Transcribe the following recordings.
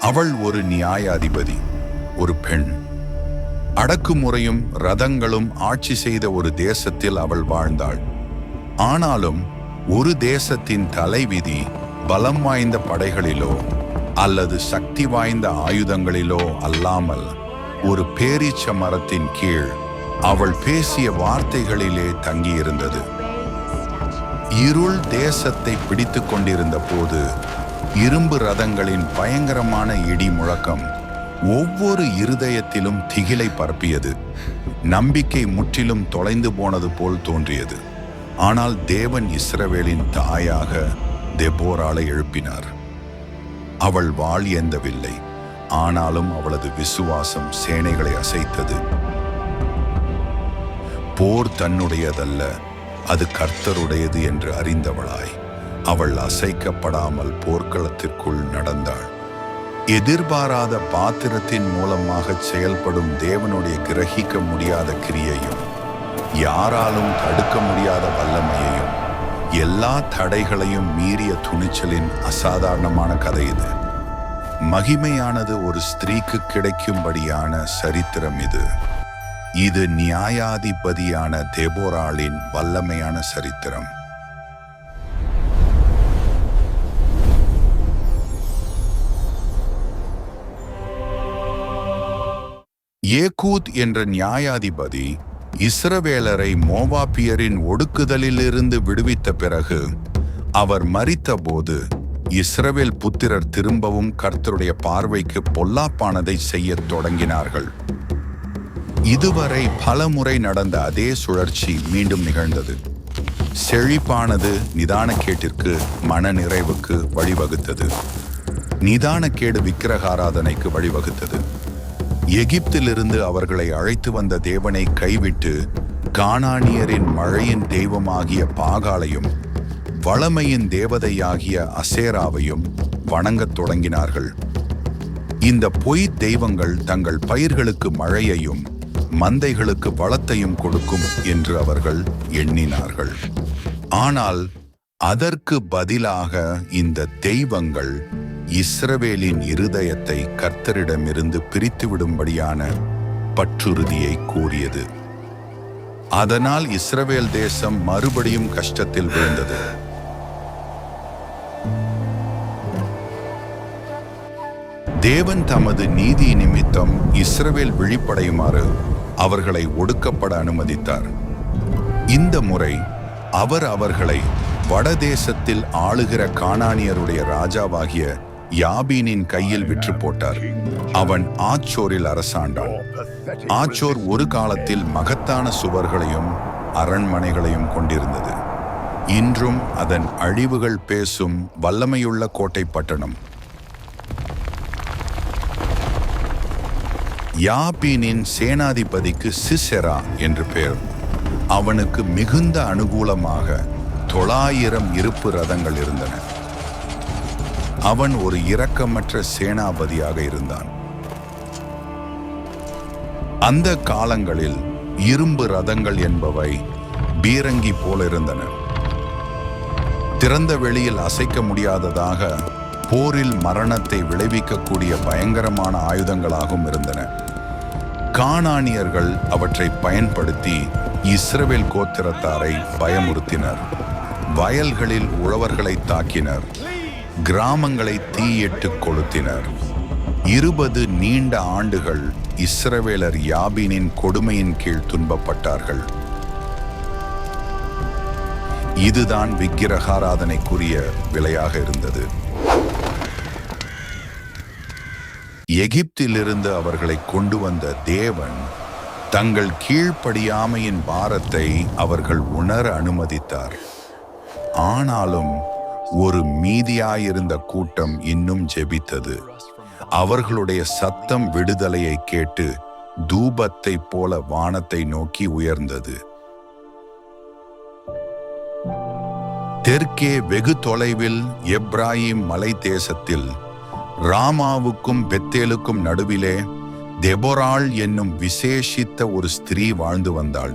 அவள் ஒரு நியாயாதிபதி ஒரு பெண். அடக்குமுறையும் ரதங்களும் ஆட்சி செய்த ஒரு தேசத்தில் அவள் வாழ்ந்தாள். ஆனாலும் ஒரு தேசத்தின் தலைவிதி பலம் வாய்ந்த படைகளிலோ அல்லது சக்தி வாய்ந்த ஆயுதங்களிலோ அல்லாமல் ஒரு பேரீச்ச மரத்தின் கீழ் அவள் பேசிய வார்த்தைகளிலே தங்கியிருந்தது. இருள் தேசத்தை பிடித்து கொண்டிருந்த போது இரும்பு ரதங்களின் பயங்கரமான இடி முழக்கம் ஒவ்வொரு இருதயத்திலும் திகிலை பரப்பியது. நம்பிக்கை முற்றிலும் தொலைந்து போனது போல் தோன்றியது. ஆனால் தேவன் இஸ்ரவேலின் தாயாக தெபோராளை எழுப்பினார். அவள் வாள் ஏந்தவில்லை. ஆனாலும் அவளது விசுவாசம் சேனைகளை அசைத்தது. போர் தன்னுடையதல்ல அது கர்த்தருடையது என்று அறிந்தவளாய். அவள் அசைக்கப்படாமல் போர்க்களத்திற்குள் நடந்தாள். எதிர்பாராத பாத்திரத்தின் மூலமாக செயல்படும் தேவனுடைய கிரகிக்க முடியாத கிரியையும் யாராலும் தடுக்க முடியாத வல்லமையையும் எல்லா தடைகளையும் மீறிய துணிச்சலின் அசாதாரணமான கதை இது. மகிமையானது ஒரு ஸ்திரீக்கு கிடைக்கும்படியான சரித்திரம் இது. இது நியாயாதிபதியான தேபோராளின் வல்லமையான சரித்திரம். ஏகூத் என்ற நியாயாதிபதி இஸ்ரவேலரை மோவாப்பியரின் ஒடுக்குதலிலிருந்து விடுவித்த பிறகு அவர் மரித்தபோது இஸ்ரவேல் புத்திரர் திரும்பவும் கர்த்தருடைய பார்வைக்கு பொல்லாப்பானதை செய்யத் தொடங்கினார்கள். இதுவரை பல முறை நடந்த அதே சுழற்சி மீண்டும் நிகழ்ந்தது. செழிப்பானது நிதானக்கேட்டிற்கு மன நிறைவுக்கு வழிவகுத்தது. நிதானக்கேடு விக்கிரகாராதனைக்கு வழிவகுத்தது. எகிப்திலிருந்து அவர்களை அழைத்து வந்த தேவனை கைவிட்டு கானானியரின் மழையின் தெய்வமாகிய பாகாலையும் வளமையின் தேவதையாகிய அசேராவையும் வணங்கத் தொடங்கினார்கள். இந்த பொய் தெய்வங்கள் தங்கள் பயிர்களுக்கு மழையையும் மந்தைகளுக்கு வளத்தையும் கொடுக்கும் என்று அவர்கள் எண்ணினார்கள். ஆனால் அதற்கு பதிலாக இந்த தெய்வங்கள் இஸ்ரவேலின் இருதயத்தை கர்த்தரிடமிருந்து பிரித்துவிடும்படியான பற்றுறுதியை கூறியது. அதனால் இஸ்ரவேல் தேசம் மறுபடியும் கஷ்டத்தில் விழுந்தது. தேவன் தமது நீதி நிமித்தம் இஸ்ரவேல் விழிப்படையுமாறு அவர்களை ஒடுக்கப்பட அனுமதித்தார். இந்த முறை அவர் அவர்களை வடதேசத்தில் ஆளுகிற காணானியருடைய ராஜாவாகிய யாபீனின் கையில் விற்று போட்டார். அவன் ஆச்சோரில் அரசாண்டான். ஆச்சோர் ஒரு காலத்தில் மகத்தான சுவர்களையும் அரண்மனைகளையும் கொண்டிருந்தது. இன்றும் அதன் அழிவுகள் பேசும் வல்லமையுள்ள கோட்டை பட்டணம். யாபீனின் சேனாதிபதிக்கு சிசெரா என்று பெயர் அவனுக்கு மிகுந்த அனுகூலமாக தொள்ளாயிரம் இருப்பு ரதங்கள் இருந்தன. அவன் ஒரு இரக்கமற்ற சேனாபதியாக இருந்தான். அந்த காலங்களில் இரும்பு ரதங்கள் என்பவை பீரங்கி போல இருந்தன. திறந்த வெளியில் அசைக்க முடியாததாக போரில் மரணத்தை விளைவிக்கக்கூடிய பயங்கரமான ஆயுதங்களாகவும் இருந்தன. காணானியர்கள் அவற்றை பயன்படுத்தி இஸ்ரவேல் கோத்திரத்தாரை பயமுறுத்தினர். வயல்களில் உழவர்களை தாக்கினர். கிராமங்களை தீயிட்டு கொளுத்தினர். இருபது நீண்ட ஆண்டுகள் இஸ்ரவேலர் யாபீனின் கொடுமையின் கீழ் துன்பப்பட்டார்கள். இதுதான் விக்கிரகாராதனைக்குரிய விலையாக இருந்தது. எகிப்திலிருந்து அவர்களை கொண்டு வந்த தேவன் தங்கள் கீழ்ப்படியாமையின் பாரத்தை அவர்கள் உணர அனுமதித்தார். ஆனாலும் ஒரு மீதியாயிருந்த கூட்டம் இன்னும் ஜெபித்தது. அவர்களுடைய சத்தம் விடுதலையை கேட்டு தூபத்தைப் போல வானத்தை நோக்கி உயர்ந்தது. தெற்கே வெகு தொலைவில் எப்ராஹிம் மலை தேசத்தில் ராமாவுக்கும் பெத்தேலுக்கும் நடுவிலே தெபொராள் என்னும் விசேஷித்த ஒரு ஸ்திரீ வாழ்ந்து வந்தாள்.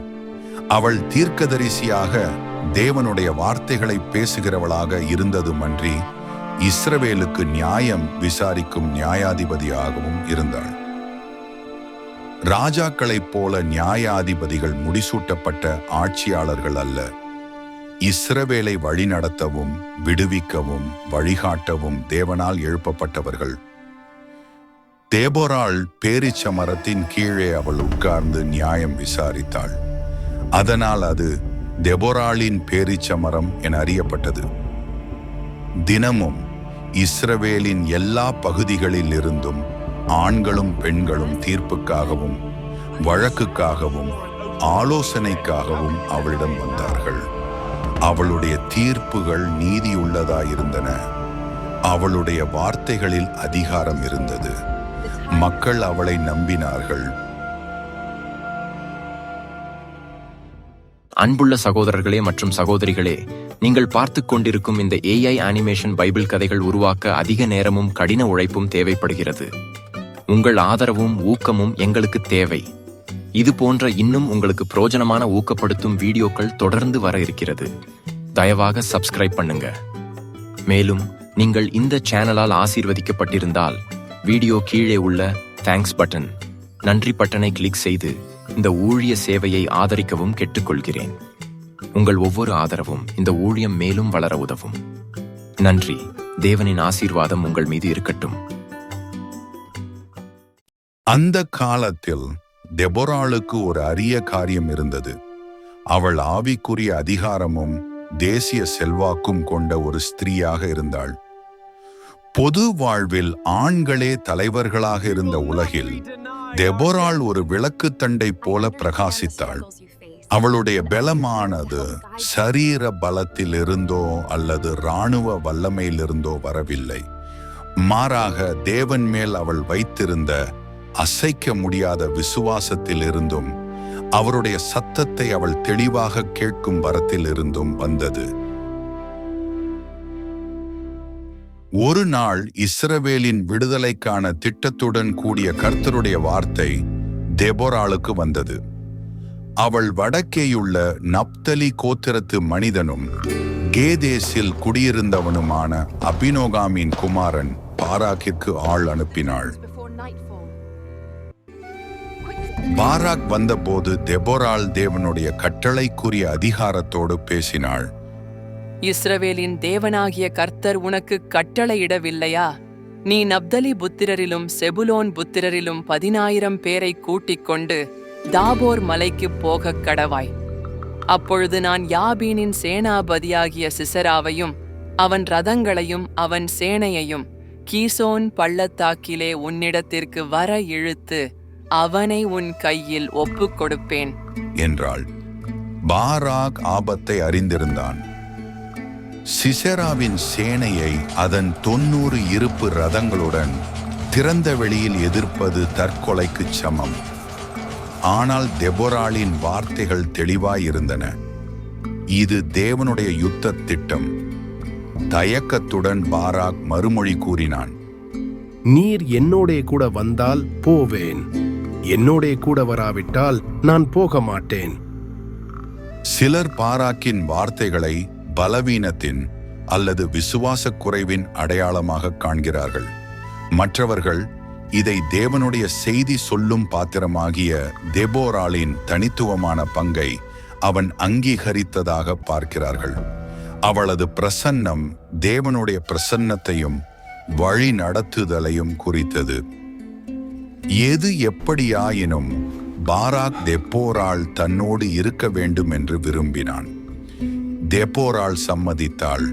அவள் தீர்க்கதரிசியாக தேவனுடைய வார்த்தைகளை பேசுகிறவளாக இருந்ததுமன்றி இஸ்ரவேலுக்கு நியாயம் விசாரிக்கும் நியாயாதிபதியாகவும் இருந்தாள். ராஜாக்களைப் போல நியாயாதிபதிகள் முடிசூட்டப்பட்ட ஆட்சியாளர்கள் அல்ல. இஸ்ரவேலை வழிநடத்தவும் விடுவிக்கவும் வழிகாட்டவும் தேவனால் எழுப்பப்பட்டவர்கள். தேபோராள் பேரிச்ச மரத்தின் கீழே அவள் உட்கார்ந்து நியாயம் விசாரித்தாள். அதனால் அது தெபொராளின் பேரிச்ச மரம் என அறியப்பட்டது. தினமும் இஸ்ரவேலின் எல்லா பகுதிகளில் இருந்தும் ஆண்களும் பெண்களும் தீர்ப்புக்காகவும் வழக்குக்காகவும் ஆலோசனைக்காகவும் அவளிடம் வந்தார்கள். அவளுடைய தீர்ப்புகள் நீதியுள்ளதாயிருந்தன. அவளுடைய வார்த்தைகளில் அதிகாரம் இருந்தது. மக்கள் அவளை நம்பினார்கள். அன்புள்ள சகோதரர்களே மற்றும் சகோதரிகளே நீங்கள் பார்த்து கொண்டிருக்கும் இந்த ஏஐ அனிமேஷன் பைபிள் கதைகள் உருவாக்க அதிக நேரமும் கடின உழைப்பும் தேவைப்படுகிறது. உங்கள் ஆதரவும் ஊக்கமும் எங்களுக்கு தேவை. இது போன்ற இன்னும் உங்களுக்கு பிரோஜனமான ஊக்கப்படுத்தும் வீடியோக்கள் தொடர்ந்து வர இருக்கிறது. தயவாக சப்ஸ்கிரைப் பண்ணுங்க. மேலும் நீங்கள் இந்த சேனலால் ஆசீர்வதிக்கப்பட்டிருந்தால் வீடியோ கீழே உள்ள தேங்க்ஸ் பட்டன் நன்றி பட்டனை கிளிக் செய்து இந்த ஊழிய சேவையை ஆதரிக்கவும் கேட்டுக்கொள்கிறேன். உங்கள் ஒவ்வொரு ஆதரவும் இந்த ஊழியம் மேலும் வளர உதவும். நன்றி. தேவனின் ஆசீர்வாதம் உங்கள் மீது இருக்கட்டும். அந்த காலத்தில் தெபொராளுக்கு ஒரு அரிய காரியம் இருந்தது. அவள் ஆவிக்குரிய அதிகாரமும் தேசிய செல்வாக்கும் கொண்ட ஒரு ஸ்திரீயாக இருந்தாள். பொது வாழ்வில் ஆண்களே தலைவர்களாக இருந்த உலகில் தெபோராள் ஒரு விளக்குத்தண்டை போல பிரகாசித்தாள். அவளுடைய பலமானது சரீர பலத்திலிருந்தோ அல்லது இராணுவ வல்லமையிலிருந்தோ வரவில்லை. மாறாக தேவன் மேல் அவள் வைத்திருந்த அசைக்க முடியாத விசுவாசத்தில் இருந்தும் அவருடைய சத்தத்தை அவள் தெளிவாக கேட்கும் வரத்தில் இருந்தும் வந்தது. ஒரு நாள் இஸ்ரவேலின் விடுதலைக்கான திட்டத்துடன் கூடிய கர்த்தருடைய வார்த்தை தெபோராளுக்கு வந்தது. அவள் வடக்கேயுள்ள நப்தலி கோத்திரத்து மனிதனும் கேதேசில் குடியிருந்தவனுமான அபினோகாமின் குமாரன் பாராக்கிற்கு ஆள் அனுப்பினாள். பாராக் வந்தபோது தெபோரால் தேவனுடைய கட்டளைக்குரிய அதிகாரத்தோடு பேசினாள். இஸ்ரவேலின் தேவனாகிய கர்த்தர் உனக்கு கட்டளையிடவில்லையா? நீ நப்தலி புத்திரரிலும் செபுலோன் புத்திரரிலும் பதினாயிரம் பேரை கூட்டிக் கொண்டு தாபோர் மலைக்குப் போகக் கடவாய். அப்பொழுது நான் யாபீனின் சேனாபதியாகிய சிசராவையும் அவன் ரதங்களையும் அவன் சேனையையும் கீசோன் பள்ளத்தாக்கிலே உன்னிடத்திற்கு வர இழுத்து அவனை உன் கையில் ஒப்புக் கொடுப்பேன் என்றாள். பாராக் ஆபத்தை அறிந்திருந்தான். சிசெராவின் சேனையை அதன் தொன்னூறு இருப்பு ரதங்களுடன் திறந்த வெளியில் எதிர்ப்பது தற்கொலைக்குச் சமம். ஆனால் தெபொராளின் வார்த்தைகள் தெளிவாயிருந்தன. இது தேவனுடைய யுத்த திட்டம். தயக்கத்துடன் பாராக் மறுமொழி கூறினான். நீர் என்னோடே கூட வந்தால் போவேன். என்னோடே கூட வராவிட்டால் நான் போக மாட்டேன் சிலர் பாராக்கின் வார்த்தைகளை பலவீனத்தின் அல்லது விசுவாசக் குறைவின் அடையாளமாக காண்கிறார்கள். மற்றவர்கள் இதை தேவனுடைய செய்தி சொல்லும் பாத்திரமாகிய தெபோராளின் தனித்துவமான பங்கை அவன் அங்கீகரித்ததாக பார்க்கிறார்கள். அவளது பிரசன்னம் தேவனுடைய பிரசன்னத்தையும் வழி நடத்துதலையும் குறித்தது. எது எப்படியாயினும் பாராக் தெப்போரால் தன்னோடு இருக்க வேண்டும் என்று விரும்பினான். தெப்போராள் சம்மதித்தாள்.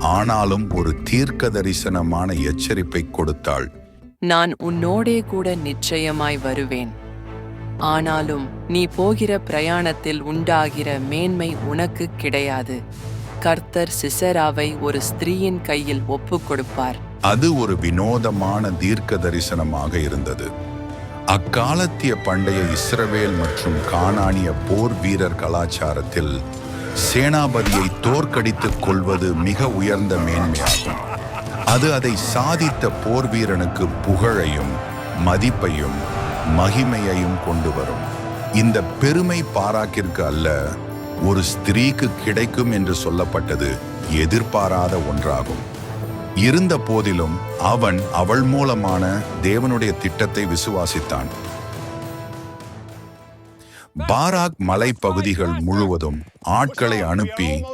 ஆனாலும் ஒரு தீர்க்க தரிசனமான எச்சரிப்பை கொடுத்தாள். நான் உன்னோடே கூட நிச்சயமாய் வருவேன். ஆனாலும் நீ போகிற பிரயாணத்தில் உண்டாகிற மேன்மை உனக்கு கிடையாது. கர்த்தர் சிசராவை ஒரு ஸ்திரீயின் கையில் ஒப்புக் கொடுப்பார். அது ஒரு வினோதமான தீர்க்க தரிசனமாக இருந்தது. அக்காலத்திய பண்டைய இஸ்ரவேல் மற்றும் கானானிய போர் வீரர் கலாச்சாரத்தில் சேனாபதியை தோற்கடித்துக் கொள்வது மிக உயர்ந்த மேன்மையாகும். அது அதை சாதித்த போர் வீரனுக்கு புகழையும் மதிப்பையும் மகிமையையும் கொண்டு வரும். இந்த பெருமை பாராக்கிற்கு அல்ல ஒரு ஸ்திரீக்கு கிடைக்கும் என்று சொல்லப்பட்டது எதிர்பாராத ஒன்றாகும். இருந்த போதிலும் அவன் அவள் மூலமான தேவனுடைய திட்டத்தை விசுவாசித்தான். பாராக் மலைப்பகுதிகள் முழுவதும் ஆட்களை அனுப்பி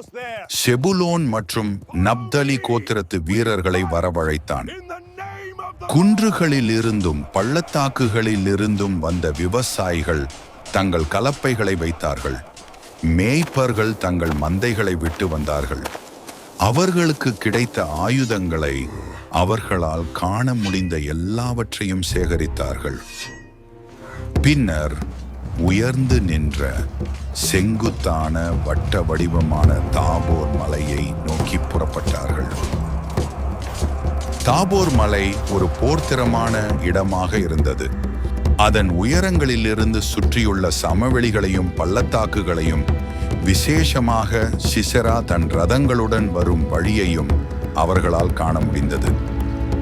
செபுலோன் மற்றும் நப்தலி கோத்திரத்து வீரர்களை வரவழைத்தான். குன்றுகளிலிருந்தும் பள்ளத்தாக்குகளிலிருந்தும் வந்த விவசாயிகள் தங்கள் கலப்பைகளை வைத்தார்கள். மேய்ப்பர்கள் தங்கள் மந்தைகளை விட்டு வந்தார்கள். அவர்களுக்கு கிடைத்த ஆயுதங்களை அவர்களால் காண முடிந்த எல்லாவற்றையும் சேகரித்தார்கள். பின்னர் உயர்ந்து நின்ற செங்குத்தான வட்ட வடிவமான தாபோர் மலையை நோக்கி புறப்பட்டார்கள். தாபோர் மலை ஒரு போர்த்திரமான இடமாக இருந்தது. அதன் உயரங்களிலிருந்து சுற்றியுள்ள சமவெளிகளையும் பள்ளத்தாக்குகளையும் விசேஷமாக சிசரா தன் ரதங்களுடன் வரும் வழியையும் அவர்களால் காண முடிந்தது.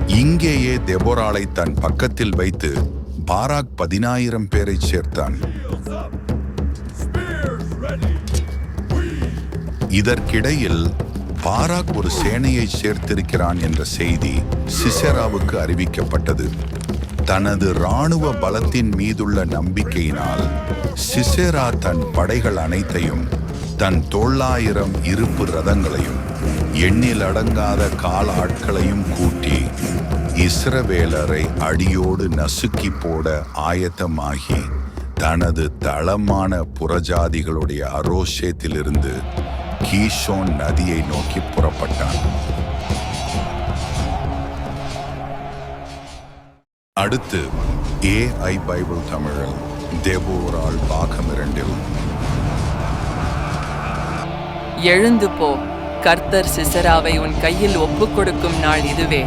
இங்கேயே தெபோராளை தன் பக்கத்தில் வைத்து பாராக் பதினாயிரம் பேரை சேர்த்தான். இதற்கிடையில் பாராக் ஒரு சேனையை சேர்த்திருக்கிறான் என்ற செய்தி சிசெராவுக்கு அறிவிக்கப்பட்டது. தனது இராணுவ பலத்தின் மீதுள்ள நம்பிக்கையினால் சிசெரா தன் படைகள் அனைத்தையும் தன் தொள்ளாயிரம் இருப்பு ரதங்களையும் எண்ணில் அடங்காத கால ஆட்களையும் கூட்டி இஸ்ரவேலரை அடியோடு நசுக்கி போட ஆயத்தமாகி தனது தளமான புறஜாதிகளுடைய அரோஷேத்திலிருந்து கீஷோன் நதியை நோக்கி புறப்பட்டான். அடுத்து ஏஐ பைபிள் தமிழன் தேவோரால் பாகம் இரண்டில். எழுந்து போ. கர்த்தர் சிசராவை உன் கையில் ஒப்புக் கொடுக்கும் நாள் இதுவே.